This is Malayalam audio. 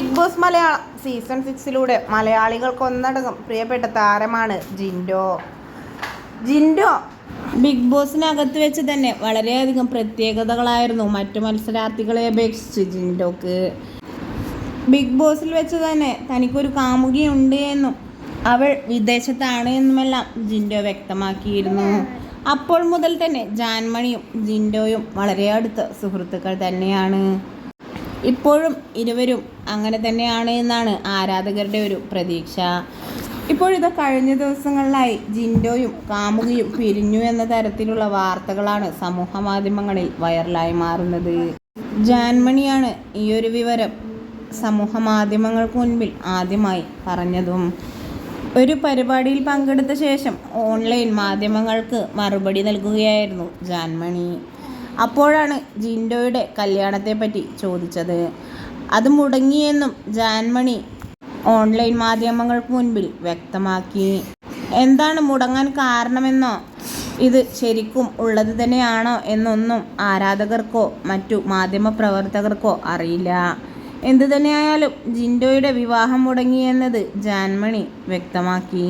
ബിഗ് ബോസ് മലയാളം സീസൺ സിക്സിലൂടെ മലയാളികൾക്ക് ഒന്നടങ്കം പ്രിയപ്പെട്ട താരമാണ് ജിൻഡോ. ജിൻഡോ ബിഗ് ബോസിനകത്ത് വെച്ച് തന്നെ വളരെയധികം പ്രത്യേകതകളായിരുന്നു മറ്റു മത്സരാർത്ഥികളെ അപേക്ഷിച്ച് ജിൻഡോക്ക്. ബിഗ് ബോസിൽ വെച്ച് തന്നെ തനിക്കൊരു കാമുകിയുണ്ട് എന്നും അവൾ വിദേശത്താണ് എന്നുമെല്ലാം ജിൻഡോ വ്യക്തമാക്കിയിരുന്നു. അപ്പോൾ മുതൽ തന്നെ ജാൻമണിയും ജിൻഡോയും വളരെ അടുത്ത സുഹൃത്തുക്കൾ തന്നെയാണ്. ഇപ്പോഴും ഇരുവരും അങ്ങനെ തന്നെയാണ് എന്നാണ് ആരാധകരുടെ ഒരു പ്രതീക്ഷ. ഇപ്പോഴിത് കഴിഞ്ഞ ദിവസങ്ങളിലായി ജിൻഡോയും കാമുകിയും പിരിഞ്ഞു എന്ന തരത്തിലുള്ള വാർത്തകളാണ് സമൂഹ മാധ്യമങ്ങളിൽ വൈറലായി മാറുന്നത്. ജാൻമണിയാണ് ഈ ഒരു വിവരം സമൂഹ മാധ്യമങ്ങൾക്ക് മുൻപിൽ ആദ്യമായി പറഞ്ഞതും. ഒരു പരിപാടിയിൽ പങ്കെടുത്ത ശേഷം ഓൺലൈൻ മാധ്യമങ്ങൾക്ക് മറുപടി നൽകുകയായിരുന്നു ജാൻമണി. അപ്പോഴാണ് ജിൻഡോയുടെ കല്യാണത്തെപ്പറ്റി ചോദിച്ചത്. അത് മുടങ്ങിയെന്നും ജാൻമണി ഓൺലൈൻ മാധ്യമങ്ങൾക്ക് മുൻപിൽ വ്യക്തമാക്കി. എന്താണ് മുടങ്ങാൻ കാരണമെന്നോ? ഇത് ശരിക്കും ഉള്ളത് തന്നെയാണോ എന്നൊന്നും ആരാധകർക്കോ മറ്റു മാധ്യമപ്രവർത്തകർക്കോ അറിയില്ല. എന്തു തന്നെയായാലും ജിൻഡോയുടെ വിവാഹം മുടങ്ങിയെന്നത് ജാൻമണി വ്യക്തമാക്കി.